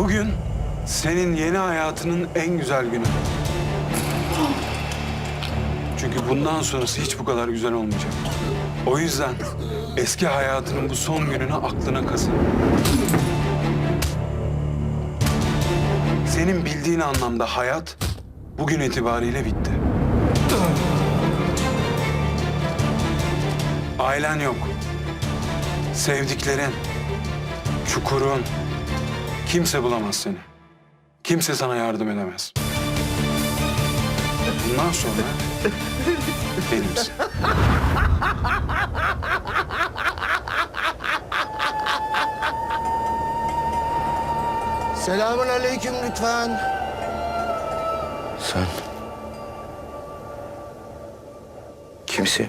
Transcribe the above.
Bugün senin yeni hayatının en güzel günü. Çünkü bundan sonrası hiç bu kadar güzel olmayacak. O yüzden eski hayatının bu son gününü aklına kazı. Senin bildiğin anlamda hayat bugün itibariyle bitti. Ailen yok. Sevdiklerin, çukurun, kimse bulamaz seni. Kimse sana yardım edemez. Bundan sonra benimsin. Selamun aleyküm lütfen. Sen... Kimsin?